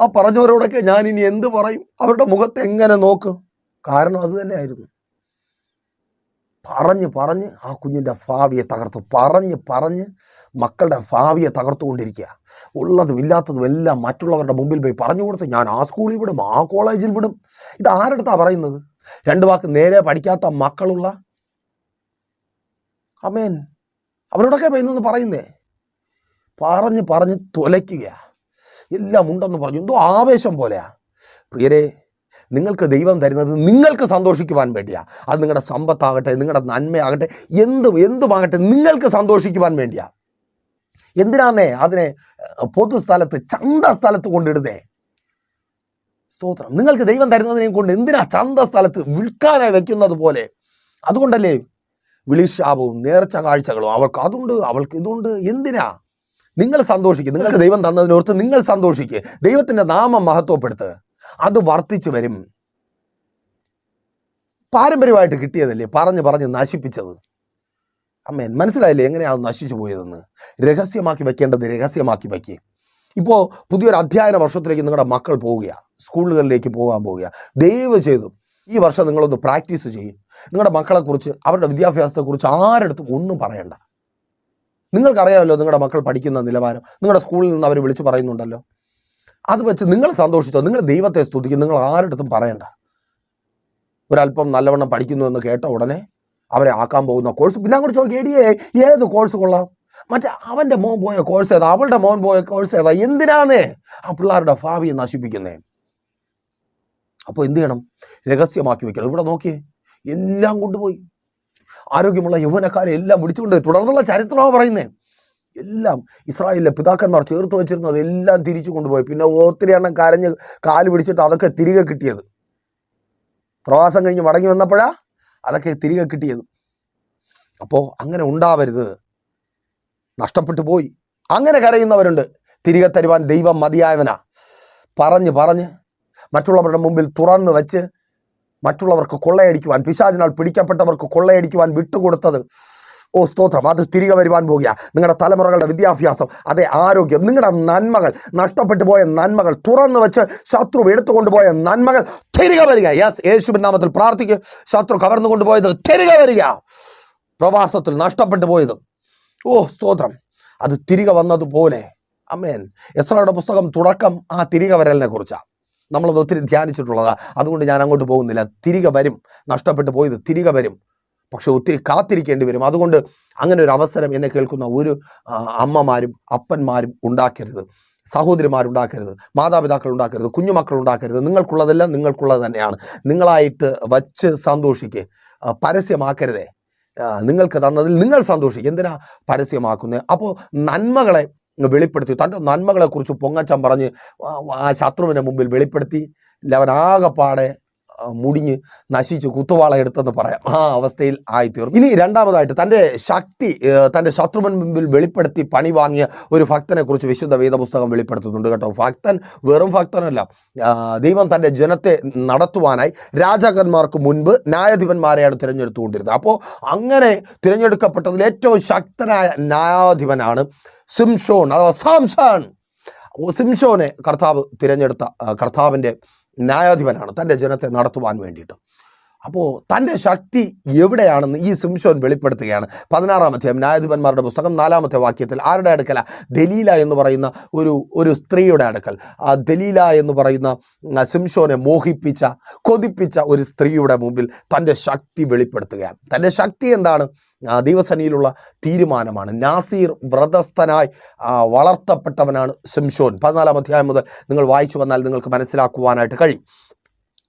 A: ആ പറഞ്ഞവരോടൊക്കെ ഞാൻ ഇനി എന്ത് പറയും? അവരുടെ മുഖത്ത് എങ്ങനെ നോക്കും? കാരണം അത് തന്നെയായിരുന്നു. പറഞ്ഞ് പറഞ്ഞ് ആ കുഞ്ഞിന്റെ ഭാവിയെ തകർത്തു. പറഞ്ഞ് പറഞ്ഞ് മക്കളുടെ ഭാവിയെ തകർത്തുകൊണ്ടിരിക്കുക. ഉള്ളതും ഇല്ലാത്തതും എല്ലാം മറ്റുള്ളവരുടെ മുമ്പിൽ പോയി പറഞ്ഞു കൊടുത്ത് ഞാൻ ആ സ്കൂളിൽ വിടും ആ കോളേജിൽ വിടും. ഇത് ആരെടുത്താണ് പറയുന്നത്? രണ്ട് വാക്ക് നേരെ പഠിക്കാത്ത മക്കളുള്ള? അമേൻ അവരോടൊക്കെ പോയി പറയുന്നേ. പറഞ്ഞ് പറഞ്ഞ് തുലയ്ക്കുക എല്ലാം ഉണ്ടെന്ന് പറഞ്ഞു. എന്തോ ആവേശം പോലെയാ. പ്രിയരെ നിങ്ങൾക്ക് ദൈവം തരുന്നത് നിങ്ങൾക്ക് സന്തോഷിക്കുവാൻ വേണ്ടിയാ. അത് നിങ്ങളുടെ സമ്പത്താകട്ടെ നിങ്ങളുടെ നന്മയാകട്ടെ എന്ത് എന്തുമാകട്ടെ നിങ്ങൾക്ക് സന്തോഷിക്കുവാൻ വേണ്ടിയാ. എന്തിനാന്നേ അതിനെ പൊതുസ്ഥലത്ത് ചന്ത സ്ഥലത്ത് കൊണ്ടിടുന്നേ? സ്തോത്രം. നിങ്ങൾക്ക് ദൈവം തരുന്നതിനെ കൊണ്ട് എന്തിനാ ചന്ത സ്ഥലത്ത് വിൽക്കാനായി വെക്കുന്നത് പോലെ? അതുകൊണ്ടല്ലേ വിളിശാപവും നേർച്ച കാഴ്ചകളും അവൾക്ക് അതുണ്ട് അവൾക്ക് ഇതുണ്ട്. എന്തിനാ? നിങ്ങൾ സന്തോഷിക്കുക നിങ്ങൾക്ക് ദൈവം തന്നതിനോർത്ത് നിങ്ങൾ സന്തോഷിക്കുക ദൈവത്തിന്റെ നാമം മഹത്വപ്പെടുത്തുക അത് വർദ്ധിച്ചു വരും. പാരമ്പര്യമായിട്ട് കിട്ടിയതല്ലേ? പറഞ്ഞ് പറഞ്ഞ് നശിപ്പിച്ചത്. അമ്മേൻ മനസ്സിലായില്ലേ എങ്ങനെയാണ് നശിച്ചു പോയതെന്ന്? രഹസ്യമാക്കി വെക്കേണ്ടത് രഹസ്യമാക്കി വയ്ക്കുക ഇപ്പോൾ പുതിയൊരു അധ്യയന വർഷത്തിലേക്ക് നിങ്ങളുടെ മക്കൾ പോവുക സ്കൂളുകളിലേക്ക് പോകാൻ പോവുക ദയവ് ചെയ്തു ഈ വർഷം നിങ്ങളൊന്ന് പ്രാക്ടീസ് ചെയ്യും. നിങ്ങളുടെ മക്കളെക്കുറിച്ച് അവരുടെ വിദ്യാഭ്യാസത്തെക്കുറിച്ച് ആരെടുത്തും ഒന്നും പറയണ്ട. നിങ്ങൾക്കറിയാമല്ലോ നിങ്ങളുടെ മക്കൾ പഠിക്കുന്ന നിലവാരം. നിങ്ങളുടെ സ്കൂളിൽ നിന്ന് അവർ വിളിച്ചു പറയുന്നുണ്ടല്ലോ. അത് വെച്ച് നിങ്ങൾ സന്തോഷിച്ചോ നിങ്ങൾ ദൈവത്തെ സ്തുതിക്കും നിങ്ങൾ ആരെടുത്തും പറയണ്ട. ഒരല്പം നല്ലവണ്ണം പഠിക്കുന്നു എന്ന് കേട്ട ഉടനെ അവരെ ആക്കാൻ പോകുന്ന കോഴ്സ്. പിന്നെ അങ്ങോട്ട് ചോദിക്കുക എടിയേ ഏത് കോഴ്സ് കൊള്ളാം? മറ്റേ അവന്റെ മോൻ പോയ കോഴ്സ് ഏതാ? അവളുടെ മോൻ പോയ കോഴ്സ് ഏതാ? എന്തിനാന്നേ? ആ പിള്ളേരുടെ ഭാവിയെ നശിപ്പിക്കുന്നേ. അപ്പോൾ എന്ത് ചെയ്യണം? രഹസ്യമാക്കി വെക്കണം. ഇവിടെ നോക്കിയേ എല്ലാം കൊണ്ടുപോയി. ആരോഗ്യമുള്ള യൗവനക്കാരെ എല്ലാം വിളിച്ചുകൊണ്ട് തുടർന്നുള്ള ചരിത്രമാണ് പറയുന്നത് എല്ലാം ഇസ്രായേലിലെ പിതാക്കന്മാർ ചേർത്ത് വെച്ചിരുന്നത് എല്ലാം തിരിച്ചു കൊണ്ടുപോയി. പിന്നെ ഒത്തിരി എണ്ണം കരഞ്ഞ് കാൽ പിടിച്ചിട്ട് അതൊക്കെ തിരികെ കിട്ടിയത്. പ്രവാസം കഴിഞ്ഞ് മടങ്ങി വന്നപ്പോഴാ അതൊക്കെ തിരികെ കിട്ടിയത്. അപ്പോൾ അങ്ങനെ ഉണ്ടാവരുത്. നഷ്ടപ്പെട്ടു പോയി. അങ്ങനെ കരയുന്നവരുണ്ട്. തിരികെ തരുവാൻ ദൈവം മതിയായവനാ. പറഞ്ഞ് പറഞ്ഞ് മറ്റുള്ളവരുടെ മുമ്പിൽ തുറന്ന് വെച്ച് മറ്റുള്ളവർക്ക് കൊള്ളയടിക്കുവാൻ പിശാചിനാൽ പിടിക്കപ്പെട്ടവർക്ക് കൊള്ളയടിക്കുവാൻ വിട്ടുകൊടുത്തത്. ഓ സ്തോത്രം. അത് തിരികെ വരുവാൻ പോകുക നിങ്ങളുടെ തലമുറകളുടെ വിദ്യാഭ്യാസം അതേ ആരോഗ്യം നിങ്ങളുടെ നന്മകൾ നഷ്ടപ്പെട്ടു പോയ നന്മകൾ തുറന്നു വെച്ച് ശത്രു എടുത്തുകൊണ്ടുപോയ നന്മകൾ തിരികെ വരിക. യെസ് യേശുവിൻ നാമത്തിൽ പ്രാർത്ഥിക്കുക ശത്രു കവർന്നു കൊണ്ടുപോയത് തിരികെ വരിക. പ്രവാസത്തിൽ നഷ്ടപ്പെട്ടു പോയത്. ഓ സ്തോത്രം. അത് തിരികെ വന്നതുപോലെ. അമ്മേൻ എസ്രയുടെ പുസ്തകം തുടക്കം ആ തിരികെ വരലിനെ കുറിച്ചാണ്. നമ്മളത് ഒത്തിരി ധ്യാനിച്ചിട്ടുള്ളതാ. അതുകൊണ്ട് ഞാൻ അങ്ങോട്ട് പോകുന്നില്ല. തിരികെ വരും. നഷ്ടപ്പെട്ടു പോയത് തിരികെ വരും. പക്ഷെ ഒത്തിരി കാത്തിരിക്കേണ്ടി വരും. അതുകൊണ്ട് അങ്ങനെ ഒരു അവസരം എന്നെ കേൾക്കുന്ന ഒരു അമ്മമാരും അപ്പന്മാരും ഉണ്ടാക്കരുത്. സഹോദരിമാരുണ്ടാക്കരുത്. മാതാപിതാക്കൾ ഉണ്ടാക്കരുത്. കുഞ്ഞുമക്കൾ ഉണ്ടാക്കരുത്. നിങ്ങൾക്കുള്ളതെല്ലാം നിങ്ങൾക്കുള്ളത് തന്നെയാണ്. നിങ്ങളായിട്ട് വച്ച് സന്തോഷിക്കുക പരസ്യമാക്കരുതേ. നിങ്ങൾക്ക് തന്നതിൽ നിങ്ങൾ സന്തോഷിക്കുക എന്തിനാ പരസ്യമാക്കുന്നത് അപ്പോൾ നന്മകളെ വെളിപ്പെടുത്തി. തന്റെ നന്മകളെക്കുറിച്ച് പൊങ്ങച്ചം പറഞ്ഞ് ആ- ശത്രുവിന്റെ മുമ്പിൽ വെളിപ്പെടുത്തി. ലവനാകപ്പാടെ മുടിഞ്ഞ് നശിച്ച് കുത്തുവാള എടുത്തെന്ന് പറയാം. ആ അവസ്ഥയിൽ ആയിത്തീർന്നു. ഇനി രണ്ടാമതായിട്ട് തന്റെ ശക്തി തന്റെ ശത്രുവൻ മുമ്പിൽ വെളിപ്പെടുത്തി പണി വാങ്ങിയ ഒരു ഭക്തനെ കുറിച്ച് വിശുദ്ധ വേദപുസ്തകം വെളിപ്പെടുത്തുന്നുണ്ട് കേട്ടോ. ഭക്തൻ വെറും ഭക്തനല്ല. ദൈവം തന്റെ ജനത്തെ നടത്തുവാനായി രാജാക്കന്മാർക്ക് മുൻപ് ന്യായാധിപന്മാരെയാണ് തിരഞ്ഞെടുത്തുകൊണ്ടിരുന്നത്. അപ്പോൾ അങ്ങനെ തിരഞ്ഞെടുക്കപ്പെട്ടതിൽ ഏറ്റവും ശക്തനായ ന്യായാധിപനാണ് സിംഷോൺ അഥവാ സാംസൺ സിംഷോനെ കർത്താവ് തിരഞ്ഞെടുത്ത കർത്താവിന്റെ ന്യായാധിപനാണ് തന്റെ ജനത്തെ നടത്തുവാൻ വേണ്ടിയിട്ട്. അപ്പോൾ തന്റെ ശക്തി എവിടെയാണെന്ന് ഈ സിംഷോൻ വെളിപ്പെടുത്തുകയാണ്. പതിനാറാം അധ്യായം ന്യായാധിപന്മാരുടെ പുസ്തകം നാലാമത്തെ വാക്യത്തിൽ ആരുടെ അടുക്കല? ദലീല എന്ന് പറയുന്ന ഒരു ഒരു സ്ത്രീയുടെ അടുക്കൽ. ആ ദലീല എന്ന് പറയുന്ന സിംഷോനെ മോഹിപ്പിച്ച കൊതിപ്പിച്ച ഒരു സ്ത്രീയുടെ മുമ്പിൽ തന്റെ ശക്തി വെളിപ്പെടുത്തുകയാണ്. തന്റെ ശക്തി എന്താണ്? ആ, ദൈവസന്നിയിലുള്ള തീരുമാനമാണ്. നാസീർ വ്രതസ്ഥനായി വളർത്തപ്പെട്ടവനാണ് സിംഷോൻ പതിനാലാം അധ്യായം മുതൽ നിങ്ങൾ വായിച്ചു വന്നാൽ നിങ്ങൾക്ക് മനസ്സിലാക്കുവാനായിട്ട് കഴിയും.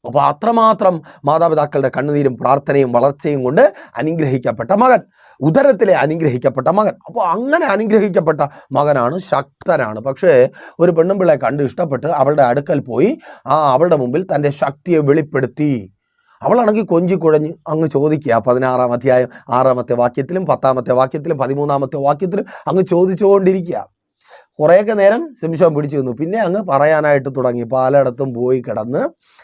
A: അപ്പോൾ അത്രമാത്രം മാതാപിതാക്കളുടെ കണ്ണുനീരും പ്രാർത്ഥനയും വളർച്ചയും കൊണ്ട് അനുഗ്രഹിക്കപ്പെട്ട മകൻ. ഉദരത്തിലെ അനുഗ്രഹിക്കപ്പെട്ട മകൻ. അപ്പോൾ അങ്ങനെ അനുഗ്രഹിക്കപ്പെട്ട മകനാണ് ശക്തനാണ്. പക്ഷേ ഒരു പെണ്ണുമ്പിളെ കണ്ട് ഇഷ്ടപ്പെട്ട് അവളുടെ അടുക്കൽ പോയി ആ അവളുടെ മുമ്പിൽ തന്റെ ശക്തിയെ വെളിപ്പെടുത്തി. അവളാണെങ്കിൽ കൊഞ്ചി കുഴഞ്ഞ് അങ്ങ് ചോദിക്കുക. പതിനാറാം അധ്യായം ആറാമത്തെ വാക്യത്തിലും പത്താമത്തെ വാക്യത്തിലും പതിമൂന്നാമത്തെ വാക്യത്തിലും അങ്ങ് ചോദിച്ചുകൊണ്ടിരിക്കുക. കുറേയൊക്കെ നേരം ശംശം പിടിച്ചു നിന്നു. പിന്നെ അങ്ങ് പറയാനായിട്ട് തുടങ്ങി. പലയിടത്തും പോയി കിടന്ന്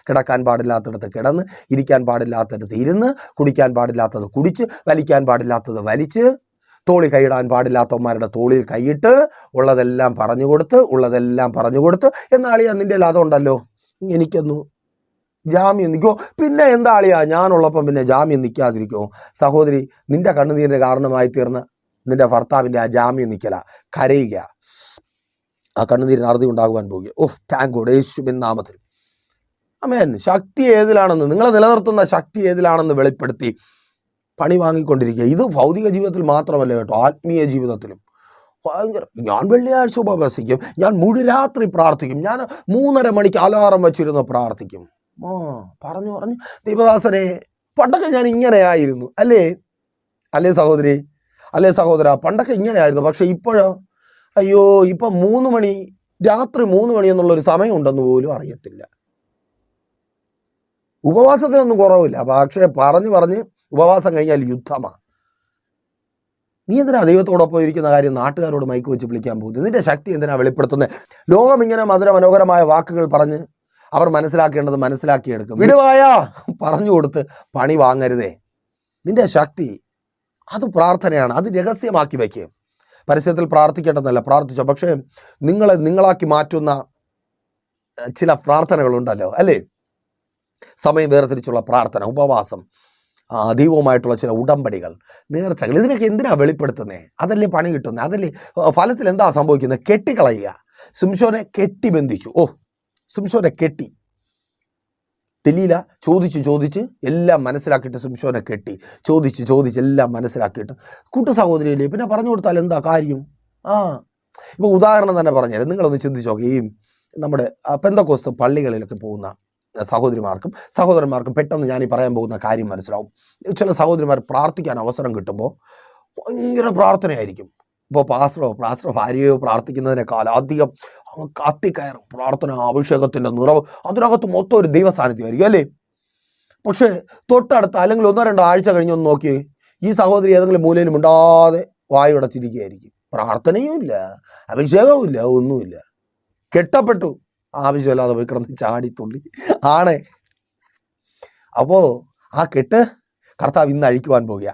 A: കിടക്കാൻ പാടില്ലാത്തടത്ത് കിടന്ന് ഇരിക്കാൻ പാടില്ലാത്തടത്ത് ഇരുന്ന് കുടിക്കാൻ പാടില്ലാത്തത് കുടിച്ച് വലിക്കാൻ പാടില്ലാത്തത് വലിച്ച് തോളി കൈയിടാൻ പാടില്ലാത്തവന്മാരുടെ തോളിൽ കൈയിട്ട് ഉള്ളതെല്ലാം പറഞ്ഞു കൊടുത്ത് ഉള്ളതെല്ലാം പറഞ്ഞു കൊടുത്ത് എന്നാളി നിന്റെ അതുണ്ടല്ലോ? എനിക്കൊന്നു ജാമ്യം നിൽക്കുമോ പിന്നെ എന്താ അളിയാ ഞാനുള്ളപ്പം പിന്നെ ജാമ്യം നിൽക്കാതിരിക്കുമോ സഹോദരി നിന്റെ കണ്ണുനീരിന് കാരണമായി തീർന്ന നിന്റെ ഭർത്താവിന്റെ ആ ജാമ്യം നിൽക്കല. കരയുക. ആ കണ്ണുനീരിന് അറുതി ഉണ്ടാകുവാൻ പോകുക. ഓഫ് താങ്ക് ഗോഡ് യേശുബിൻ നാമത്തിൽ. അമേൻ ശക്തി ഏതിലാണെന്ന് നിങ്ങളെ നിലനിർത്തുന്ന ശക്തി ഏതിലാണെന്ന് വെളിപ്പെടുത്തി പണി വാങ്ങിക്കൊണ്ടിരിക്കുക. ഇത് ഭൗതിക ജീവിതത്തിൽ മാത്രമല്ല കേട്ടോ ആത്മീയ ജീവിതത്തിലും. ഭയങ്കര ഞാൻ വെള്ളിയാഴ്ച ഉപവസിക്കും ഞാൻ മുഴുരാത്രി പ്രാർത്ഥിക്കും ഞാൻ മൂന്നര മണിക്ക് അലാറം വെച്ചിരുന്ന് പ്രാർത്ഥിക്കും. ആ പറഞ്ഞു പറഞ്ഞു. ദീപദാസനെ പണ്ടൊക്കെ ഞാൻ ഇങ്ങനെയായിരുന്നു അല്ലേ? അല്ലേ സഹോദരി? അല്ലേ സഹോദര പണ്ടൊക്കെ ഇങ്ങനെ ആയിരുന്നു. പക്ഷേ ഇപ്പോഴോ? അയ്യോ ഇപ്പം മൂന്ന് മണി രാത്രി മൂന്ന് മണി എന്നുള്ളൊരു സമയം ഉണ്ടെന്ന് പോലും അറിയത്തില്ല. ഉപവാസത്തിനൊന്നും കുറവില്ല. പക്ഷേ പറഞ്ഞു പറഞ്ഞ് ഉപവാസം കഴിഞ്ഞാൽ യുദ്ധമാണ് നീ എന്തിനാ ദൈവത്തോടൊപ്പം ഇരിക്കുന്ന കാര്യം നാട്ടുകാരോട് മൈക്ക് വെച്ച് വിളിക്കാൻ പോകുന്നത്? നിന്റെ ശക്തി എന്തിനാ വെളിപ്പെടുത്തുന്നത്? ലോകം ഇങ്ങനെ മധുര മനോഹരമായ വാക്കുകൾ പറഞ്ഞ് അവർ മനസ്സിലാക്കേണ്ടത് മനസ്സിലാക്കിയെടുക്കും വിടുവായ പറഞ്ഞു കൊടുത്ത് പണി വാങ്ങരുതേ. നിന്റെ ശക്തി അത് പ്രാർത്ഥനയാണ് അത് രഹസ്യമാക്കി വയ്ക്കുക പരസ്യത്തിൽ പ്രാർത്ഥിക്കേണ്ടതല്ല പ്രാർത്ഥിച്ചോ. പക്ഷേ നിങ്ങളെ നിങ്ങളാക്കി മാറ്റുന്ന ചില പ്രാർത്ഥനകളുണ്ടല്ലോ അല്ലേ? സമയം വേർതിരിച്ചുള്ള പ്രാർത്ഥന ഉപവാസം ദൈവവുമായിട്ടുള്ള ചില ഉടമ്പടികൾ നേർച്ചകൾ ഇതിനൊക്കെ എന്തിനാ വെളിപ്പെടുത്തുന്നത് അതല്ലേ പണി കിട്ടുന്നത് അതല്ലേ ഫലത്തിൽ എന്താ സംഭവിക്കുന്നത് കെട്ടിക്കളയുക. സുംശോനെ കെട്ടി ബന്ധിച്ചു. ഓ സുംശോനെ കെട്ടി. ഡൽഹിയില ചോദിച്ച് ചോദിച്ച് എല്ലാം മനസ്സിലാക്കിയിട്ട് സിംഷോനെ കെട്ടി. ചോദിച്ച് ചോദിച്ച് എല്ലാം മനസ്സിലാക്കിയിട്ട്. കൂട്ടു സഹോദരിയില്ലേ? പിന്നെ പറഞ്ഞു കൊടുത്താൽ എന്താ കാര്യം? ആ. ഇപ്പോൾ ഉദാഹരണം തന്നെ പറഞ്ഞുതരാം നിങ്ങളൊന്ന് ചിന്തിച്ച് നോക്കി. ഈ നമ്മുടെ പെന്തക്കോസ് പള്ളികളിലൊക്കെ പോകുന്ന സഹോദരിമാർക്കും സഹോദരന്മാർക്കും പെട്ടെന്ന് ഞാൻ ഈ പറയാൻ പോകുന്ന കാര്യം മനസ്സിലാവും. ചില സഹോദരിമാർ പ്രാർത്ഥിക്കാൻ അവസരം കിട്ടുമ്പോൾ ഭയങ്കര പ്രാർത്ഥനയായിരിക്കും. ഇപ്പോൾ പാസ്റ്ററോ പാസ്റ്റർ ഭാര്യയോ പ്രാർത്ഥിക്കുന്നതിനേക്കാൾ അധികം അങ്ങ് കത്തിക്കയറും. പ്രാർത്ഥന അഭിഷേകത്തിന്റെ നിറവ്. അതിനകത്ത് മൊത്തം ഒരു ദൈവ അല്ലേ? പക്ഷേ തൊട്ടടുത്ത് അല്ലെങ്കിൽ ഒന്നോ രണ്ടോ ആഴ്ച കഴിഞ്ഞൊന്ന് നോക്കി ഈ സഹോദരി ഏതെങ്കിലും മൂലയിലും ഉണ്ടാതെ വായുടച്ചിരിക്കുകയായിരിക്കും പ്രാർത്ഥനയും ഇല്ല അഭിഷേകവും ഇല്ല ഒന്നുമില്ല കെട്ടപ്പെട്ടു. ആവശ്യമില്ലാതെ പോയി കിടന്ന് ചാടിത്തുള്ളി ആണ്. അപ്പോൾ ആ കെട്ട് കർത്താവ് ഇന്ന് അഴിക്കുവാൻ പോവുക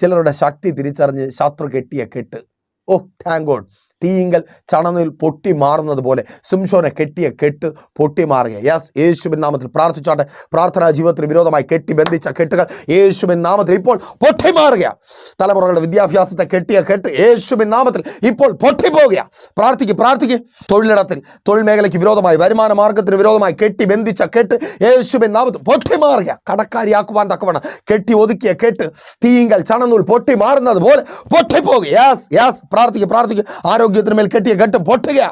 A: ചിലരുടെ ശക്തി തിരിച്ചറിഞ്ഞ് ശത്രു കെട്ടിയ കെട്ട് ഓ താങ്ക് ഗോഡ് തീയിങ്കൽ ചണനിൽ പൊട്ടി മാറുന്നത് പോലെ സിംഷോനെ കെട്ടിയ കെട്ട് പൊട്ടി മാറുക യെസ് യേശുവിൻ നാമത്തിൽ പ്രാർത്ഥിച്ചാട്ടെ. പ്രാർത്ഥനാ ജീവിതത്തിന് വിരോധമായി കെട്ടി ബന്ധിച്ച കെട്ടുകൾ യേശുവിൻ നാമത്തിൽ ഇപ്പോൾ പൊട്ടി മാറുക തലമുറകളുടെ വിദ്യാഭ്യാസത്തെ കെട്ടിയ കെട്ട് യേശുവിൻ നാമത്തിൽ ഇപ്പോൾ പൊട്ടിപ്പോവുക പ്രാർത്ഥിക്ക് പ്രാർത്ഥിക്ക്. തൊഴിലിടത്തിൽ തൊഴിൽ മേഖലയ്ക്ക് വിരോധമായി വരുമാന മാർഗത്തിന് വിരോധമായി കെട്ടി ബന്ധിച്ച കെട്ട് യേശുവിൻ നാമത്തിൽ പൊട്ടി മാറുക കടക്കാരിയാക്കുവാൻ തക്കവണ്ണം കെട്ടി ഒതുക്കിയ കെട്ട് തീയിങ്കൽ ചണനൂൽ പൊട്ടി മാറുന്നത് പോലെ പൊട്ടി പൊട്ടിപ്പോകുക യെസ് യാസ് പ്രാർത്ഥിക്ക്. പ്രാർത്ഥിക്ക് ആരോഗ്യത്തിന് മേൽ കെട്ടിയ കെട്ട് പൊട്ടുകയാ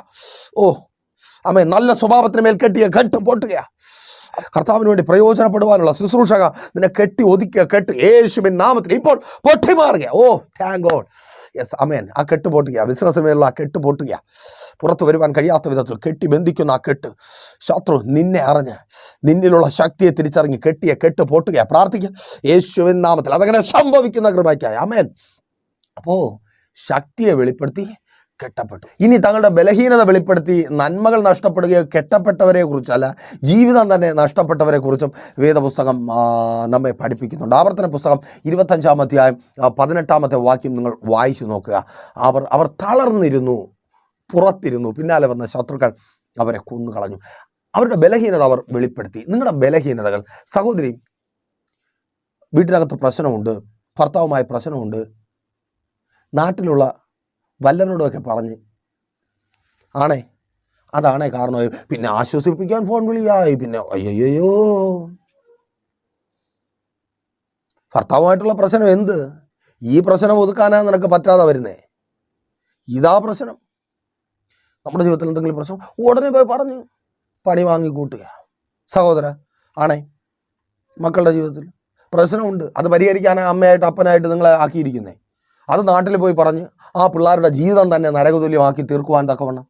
A: ഓ അമ്മ നല്ല സ്വഭാവത്തിന് മേൽ കെട്ടിയ കെട്ട് പൊട്ടുകയാ കർത്താവിന് വേണ്ടി പ്രയോജനപ്പെടുവാനുള്ള ശുശ്രൂഷക നിന്നെ കെട്ടി ഒതുക്കുക കെട്ട് യേശുവിൻ നാമത്തിൽ ഇപ്പോൾ പൊട്ടി മാറുക oh thank God yes amen ആ കെട്ട് പൊട്ടുക ബിസിനസ്സിന് മേലുള്ള ആ കെട്ട് പൊട്ടുക. പുറത്തു വരുവാൻ കഴിയാത്ത വിധത്തിൽ കെട്ടി ബന്ധിക്കുന്ന ആ കെട്ട്. ശത്രു നിന്നെ അറിഞ്ഞ് നിന്നിലുള്ള ശക്തിയെ തിരിച്ചറിഞ്ഞ് കെട്ടിയ കെട്ട് പൊട്ടുക. പ്രാർത്ഥിക്കുക യേശുവിൻ നാമത്തിൽ. അതങ്ങനെ സംഭവിക്കുന്ന കൃപയ്ക്കായി. അമേൻ അപ്പോൾ ശക്തിയെ വെളിപ്പെടുത്തി കെട്ടപ്പെട്ടു. ഇനി തങ്ങളുടെ ബലഹീനത വെളിപ്പെടുത്തി നന്മകൾ നഷ്ടപ്പെടുകയോ കെട്ടപ്പെട്ടവരെ കുറിച്ചല്ല ജീവിതം തന്നെ നഷ്ടപ്പെട്ടവരെ കുറിച്ചും വേദപുസ്തകം നമ്മെ പഠിപ്പിക്കുന്നുണ്ട്. ആവർത്തന പുസ്തകം ഇരുപത്തഞ്ചാം അധ്യായം പതിനെട്ടാമത്തെ വാക്യം നിങ്ങൾ വായിച്ചു നോക്കുക. അവർ അവർ തളർന്നിരുന്നു പുറത്തിരുന്നു. പിന്നാലെ വന്ന ശത്രുക്കൾ അവരെ കൊന്നുകളഞ്ഞു. അവരുടെ ബലഹീനത അവർ വെളിപ്പെടുത്തി. നിങ്ങളുടെ ബലഹീനതകൾ സഹോദരി വീട്ടിനകത്ത് പ്രശ്നമുണ്ട് ഭർത്താവുമായി പ്രശ്നമുണ്ട് നാട്ടിലുള്ള വല്ലവരോടൊക്കെ പറഞ്ഞ്. ആണേ? അതാണേ കാരണം. പിന്നെ ആശ്വസിപ്പിക്കാൻ ഫോൺ വിളിയായി. പിന്നെ അയ്യോ ഭർത്താവുമായിട്ടുള്ള പ്രശ്നം എന്ത്? ഈ പ്രശ്നം ഒതുക്കാനാ നിനക്ക് പറ്റാതെ വരുന്നേ. ഇതാ പ്രശ്നം. നമ്മുടെ ജീവിതത്തിൽ എന്തെങ്കിലും പ്രശ്നം? ഉടനെ പോയി പറഞ്ഞു പണി വാങ്ങി കൂട്ടുക. സഹോദര ആണേ? മക്കളുടെ ജീവിതത്തിൽ പ്രശ്നമുണ്ട്. അത് പരിഹരിക്കാനാണ് അമ്മയായിട്ട് അപ്പനായിട്ട് നിങ്ങളെ ആക്കിയിരിക്കുന്നേ. അത് നാട്ടിൽ പോയി പറഞ്ഞ് ആ പിള്ളേരുടെ ജീവിതം തന്നെ നരകതുല്യമാക്കി തീർക്കുവാൻ തക്കവണ്ണം.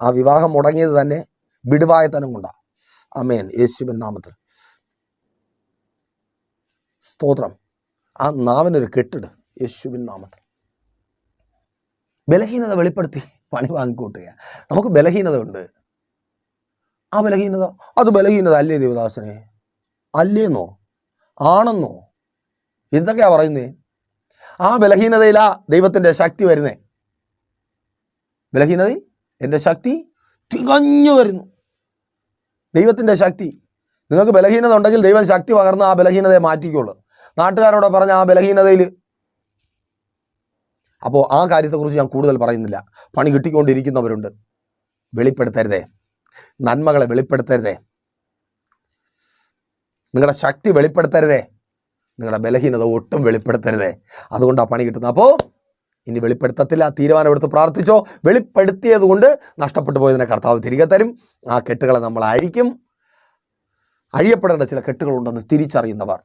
A: ആ വിവാഹം മുടങ്ങിയത് തന്നെ വിടുവായത്തനം കൊണ്ടാ. അമേൻ യേശുബൻ നാമത്തിൽ. സ്തോത്രം. ആ നാവിനൊരു കെട്ടിട്. യേശുബിൻ നാമത്തിൽ. ബലഹീനത വെളിപ്പെടുത്തി പണി വാങ്ങിക്കൂട്ടുക. നമുക്ക് ബലഹീനത ഉണ്ട് ആ ബലഹീനത അത് ബലഹീനത അല്ലേ ദേവദാസനെ? അല്ലേന്നോ? ആണെന്നോ? എന്തൊക്കെയാ പറയുന്നേ? ആ ബലഹീനതയിലാ ദൈവത്തിന്റെ ശക്തി വരുന്നേ. ബലഹീനതയിൽ എന്റെ ശക്തി തികഞ്ഞു വരുന്നു. ദൈവത്തിന്റെ ശക്തി. നിങ്ങൾക്ക് ബലഹീനത ഉണ്ടെങ്കിൽ ദൈവം ശക്തി പകർന്ന് ആ ബലഹീനതയെ മാറ്റിക്കുള്ളു നാട്ടുകാരോട് പറഞ്ഞ ആ ബലഹീനതയിൽ. അപ്പോൾ ആ കാര്യത്തെക്കുറിച്ച് ഞാൻ കൂടുതൽ പറയുന്നില്ല. പണി കിട്ടിക്കൊണ്ടിരിക്കുന്നവരുണ്ട്. വെളിപ്പെടുത്തരുതേ. നന്മകളെ വെളിപ്പെടുത്തരുതേ. നിങ്ങളുടെ ശക്തി വെളിപ്പെടുത്തരുതേ. നിങ്ങളുടെ ബലഹീനത ഒട്ടും വെളിപ്പെടുത്തരുതേ. അതുകൊണ്ടാണ് പണി കിട്ടുന്നത്. അപ്പോൾ ഇനി വെളിപ്പെടുത്തത്തില്ല തീരുമാനമെടുത്ത് പ്രാർത്ഥിച്ചോ. വെളിപ്പെടുത്തിയത് കൊണ്ട് നഷ്ടപ്പെട്ടു പോയതിനെ കർത്താവ് തിരികെ തരും. ആ കെട്ടുകളെ നമ്മൾ അഴിക്കും. അഴിയപ്പെടേണ്ട ചില കെട്ടുകളുണ്ടെന്ന് തിരിച്ചറിയുന്നവർ.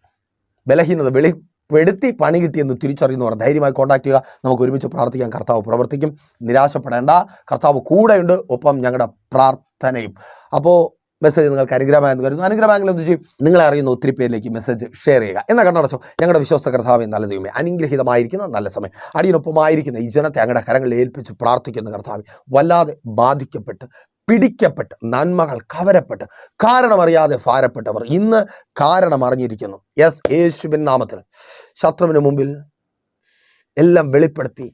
A: ബലഹീനത വെളിപ്പെടുത്തി പണി കിട്ടിയെന്ന് തിരിച്ചറിയുന്നവർ ധൈര്യമായി കോൺടാക്ട് ചെയ്യുക. നമുക്ക് ഒരുമിച്ച് പ്രാർത്ഥിക്കാൻ കർത്താവ് പ്രവർത്തിക്കും. നിരാശപ്പെടേണ്ട. കർത്താവ് കൂടെയുണ്ട്. ഒപ്പം ഞങ്ങളുടെ പ്രാർത്ഥനയും. അപ്പോൾ മെസ്സേജ് നിങ്ങൾക്ക് അനുഗ്രഹമായെന്ന് കരുതുന്നു. അനുഗ്രഹമായെങ്കിലും എന്ത് ചെയ്യും? നിങ്ങളെ അറിയുന്ന ഒത്തിരി പേരിലേക്ക് മെസ്സേജ് ഷെയർ ചെയ്യുക. എന്നാൽ കണ്ണടച്ചോ ഞങ്ങളുടെ വിശ്വസ്ത കർത്താവ് നല്ല ദൈവമേ അനുഗ്രഹീതമായിരിക്കുന്ന നല്ല സമയം. അടിയനൊപ്പമായിരിക്കുന്ന ഈ ജനത്തെ അങ്ങടെ കരങ്ങളിൽ ഏൽപ്പിച്ച് പ്രാർത്ഥിക്കുന്ന കർത്താവ് വല്ലാതെ ബാധിക്കപ്പെട്ട് പിടിക്കപ്പെട്ട് നന്മകൾ കവരപ്പെട്ട് കാരണമറിയാതെ ഭാരപ്പെട്ടവർ ഇന്ന് കാരണം അറിഞ്ഞിരിക്കുന്നു യെസ് യേശുവിൻ നാമത്തിൽ. ശത്രുവിന് മുമ്പിൽ എല്ലാം വെളിപ്പെടുത്തി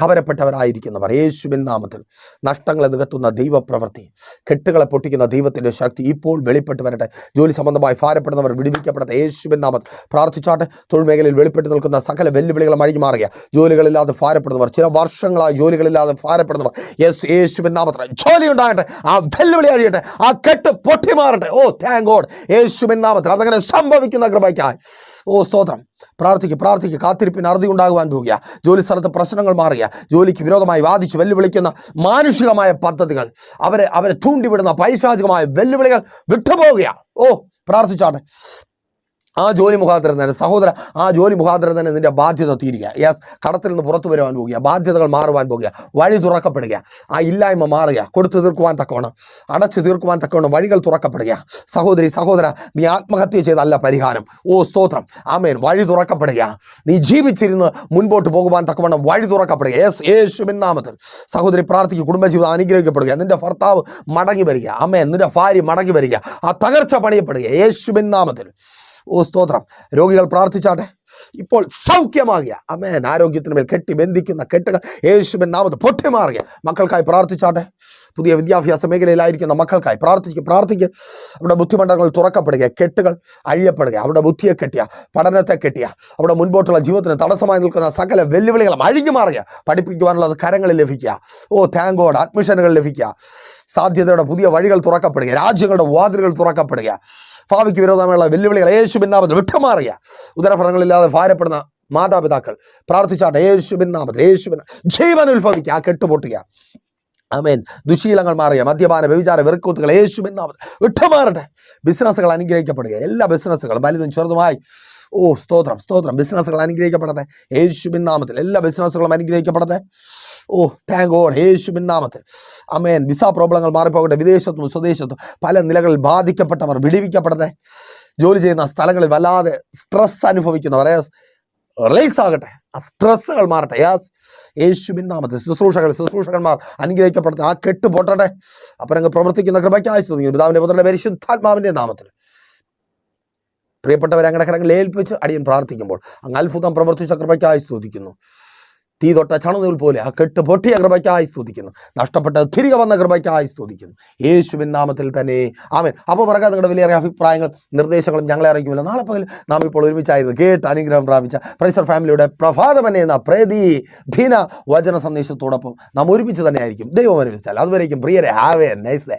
A: കവരപ്പെട്ടവരായിരിക്കുന്നവർ. യേശുവിൻ നാമത്തിൽ നഷ്ടങ്ങളെ നികത്തുന്ന ദൈവപ്രവൃത്തി കെട്ടുകളെ പൊട്ടിക്കുന്ന ദൈവത്തിന്റെ ശക്തി ഇപ്പോൾ വെളിപ്പെട്ട് വരട്ടെ. ജോലി സംബന്ധമായി ഭാരപ്പെടുന്നവർ വിടുവിക്കപ്പെടട്ടെ. യേശുവിൻ നാമത്തിൽ പ്രാർത്ഥിച്ചാട്ടെ. തൊഴിൽ മേഖലയിൽ വെളിപ്പെട്ട് നിൽക്കുന്ന സകല വെല്ലുവിളികളും അഴിഞ്ഞു മാറുക. ജോലികളില്ലാതെ ഭാരപ്പെടുന്നവർ ചില വർഷങ്ങളായി ജോലികളില്ലാതെ ഭാരപ്പെടുന്നവർ യേശു യേശുവിൻ നാമത്തിൽ ജോലി ഉണ്ടാകട്ടെ. ആ വെല്ലുവിളി അഴിയട്ടെ. ആ കെട്ട് പൊട്ടി മാറട്ടെ ഓ താങ്ക് ഗോഡ് യേശുവിൻ നാമത്തിൽ അതങ്ങനെ സംഭവിക്കുന്ന കൃപയ്ക്കായി. ഓ സ്തോത്രം. പ്രാർത്ഥിക്കുക പ്രാർത്ഥിക്കുക കാത്തിരിപ്പിന് അറുതി ഉണ്ടാകുവാൻ പോവുക ജോലി സ്ഥലത്ത് പ്രശ്നങ്ങൾ മാറുക. ജോലിക്ക് വിരോധമായി വാദിച്ച് വെല്ലുവിളിക്കുന്ന മാനുഷികമായ പദ്ധതികൾ. അവരെ അവരെ തൂണ്ടിവിടുന്ന പൈശാചികമായ വെല്ലുവിളികൾ വിട്ടുപോവുക ഓ പ്രാർത്ഥിച്ചാട്ടെ ആ ജോലി മുഖാന്തരം തന്നെ സഹോദര ആ ജോലി മുഖാന്തരം തന്നെ നിന്റെ ബാധ്യത തീരുക. യെസ് കടത്തിൽ നിന്ന് പുറത്തു വരുവാൻ പോകുക ബാധ്യതകൾ മാറുവാൻ പോകുക വഴി തുറക്കപ്പെടുക ആ ഇല്ലായ്മ മാറുക കൊടുത്തു തീർക്കുവാൻ തക്കവണ്ണം അടച്ചു തീർക്കുവാൻ തക്കവണ്ണം വഴികൾ തുറക്കപ്പെടുക. സഹോദരി സഹോദര നീ ആത്മഹത്യ ചെയ്തല്ല പരിഹാരം. ഓ സ്തോത്രം. ആമേൻ. വഴി തുറക്കപ്പെടുക. നീ ജീവിച്ചിരുന്ന് മുൻപോട്ട് പോകുവാൻ തക്കവണ്ണം വഴി തുറക്കപ്പെടുക. യെസ് യേശുവിൻ നാമത്തിൽ. സഹോദരി പ്രാർത്ഥിക്കുക കുടുംബജീവിതം അനുഗ്രഹിക്കപ്പെടുക. നിന്റെ ഭർത്താവ് മടങ്ങി വരിക. അമ്മേ നിന്റെ ഭാര്യ മടങ്ങി വരിക. ആ തകർച്ച പണിയപ്പെടുക. യേശുവിൻ നാമത്തിൽ. ഓ സ്തോത്രം. രോഗികൾ പ്രാർത്ഥിച്ചാട്ടെ. ഇപ്പോൾ സൗഖ്യമാകിയ അമേൻ ആരോഗ്യത്തിന് മേൽ കെട്ടി ബന്ധിക്കുന്ന കെട്ടുകൾ യേശുവിൻ നാമത് പൊട്ടിമാറുക മക്കൾക്കായി പ്രാർത്ഥിച്ചാട്ടെ. പുതിയ വിദ്യാഭ്യാസ മേഖലയിലായിരിക്കുന്ന മക്കൾക്കായി പ്രാർത്ഥിക്കുക പ്രാർത്ഥിക്കുക അവിടെ ബുദ്ധിമണ്ഡലങ്ങൾ തുറക്കപ്പെടുക കെട്ടുകൾ അഴിയപ്പെടുക അവിടെ ബുദ്ധിയെ കെട്ടിയ പഠനത്തെ കെട്ടിയ അവിടെ മുൻപോട്ടുള്ള ജീവിതത്തിന് തടസ്സമായി നിൽക്കുന്ന സകല വെല്ലുവിളികളും അഴിഞ്ഞു മാറുക പഠിപ്പിക്കുവാനുള്ളത് കരങ്ങൾ ലഭിക്കുക. ഓ താങ്കോട് അഡ്മിഷനുകൾ ലഭിക്കുക. സാധ്യതയുടെ പുതിയ വഴികൾ തുറക്കപ്പെടുക രാജ്യങ്ങളുടെ വാതിലുകൾ തുറക്കപ്പെടുക. ഭാവിക്ക് വിരോധമായുള്ള വെല്ലുവിളികൾ യേശു നാമത്തിൽ വിട്ടുമാറുക ഉദരഫലങ്ങളില്ലാതെ ഭാരപ്പെടുന്ന മാതാപിതാക്കൾ പ്രാർത്ഥിച്ചാട്ടെ യേശുബിൻ നാമത്തിൽ യേശുബിൻ ജീവൻ ഉത്ഭവിക്കുക ആ കെട്ടുപൊട്ടുക. ആമേൻ. ദുശീലങ്ങൾ മാറിയ മദ്യപാന വ്യഭിചാര വെറുക്കൂത്തുകൾ യേശുബിൻ നാമത്തിൽ. വിട്ടുമാറട്ടെ. ബിസിനസ്സുകൾ അനുഗ്രഹിക്കപ്പെടുക. എല്ലാ ബിസിനസ്സുകളും വലുതും ചെറുതുമായി. ഓ സ്തോത്രം സ്തോത്രം. ബിസിനസ്സുകൾ അനുഗ്രഹിക്കപ്പെടട്ടെ. യേശുബിൻ നാമത്തിൽ. എല്ലാ ബിസിനസ്സുകളും അനുഗ്രഹിക്കപ്പെടട്ടെ. ഓ താങ്ക് ഗോഡ് യേശുവിൻ നാമത്തിൽ. അമേൻ വിസ പ്രോബ്ലങ്ങൾ മാറിപ്പോകട്ടെ. വിദേശത്തും സ്വദേശത്തും പല നിലകളിൽ ബാധിക്കപ്പെട്ടവർ വിടിവിക്കപ്പെടട്ടെ ജോലി ചെയ്യുന്ന സ്ഥലങ്ങളിൽ വല്ലാതെ സ്ട്രെസ് അനുഭവിക്കുന്നവർ. റിലീസ് ആകട്ടെ. ആ സ്ട്രെസ്സുകൾ മാറട്ടെ. യാസ് യേശുവിൻ നാമത്തിൽ ശുശ്രൂഷകൾ ശുശ്രൂഷകന്മാർ അനുഗ്രഹിക്കപ്പെടട്ടെ. ആ കെട്ട് പൊട്ടട്ടെ. അപ്പം അങ്ങ് പ്രവർത്തിക്കുന്ന കൃപയ്ക്കായി സ്തുതിക്കുന്നു. പിതാവിന്റെ പുത്രന്റെ പരിശുദ്ധാത്മാവിന്റെ നാമത്തിൽ. പ്രിയപ്പെട്ടവരെ അങ്ങയുടെ കരങ്ങളിൽ ഏൽപ്പിച്ച് അടിയൻ പ്രാർത്ഥിക്കുമ്പോൾ അങ്ങ് അത്ഭുതം പ്രവർത്തിച്ച കൃപയ്ക്കായി സ്തുതിക്കുന്നു. തീ തൊട്ട ചണനൂൽ പോലെ ആ കെട്ട് പൊട്ടിയ കൃപയ്ക്കായി സ്തുതിക്കുന്നു. നഷ്ടപ്പെട്ട തിരികെ വന്ന കൃപയ്ക്കായി സ്തുതിക്കുന്നു. യേശുവിൻ നാമത്തിൽ തന്നെ. ആമൻ. അപ്പോൾ പറയാൻ നിങ്ങളുടെ വലിയ അഭിപ്രായങ്ങൾ നിർദ്ദേശങ്ങളും ഞങ്ങളെ അറിയിക്കുമല്ലോ. നാളെ പകൽ നാം ഇപ്പോൾ ഒരുമിച്ചായിരുന്നു കേട്ട് അനുഗ്രഹം പ്രാപിച്ച പ്രൈസർ ഫാമിലിയുടെ പ്രഭാതമനെ എന്ന പ്രതി ധീന വചന സന്ദേശത്തോടൊപ്പം നാം ഒരുമിച്ച് തന്നെ ആയിരിക്കും ദൈവം അനുവദിച്ചാൽ അതുവരേക്കും പ്രിയരെ have a nice day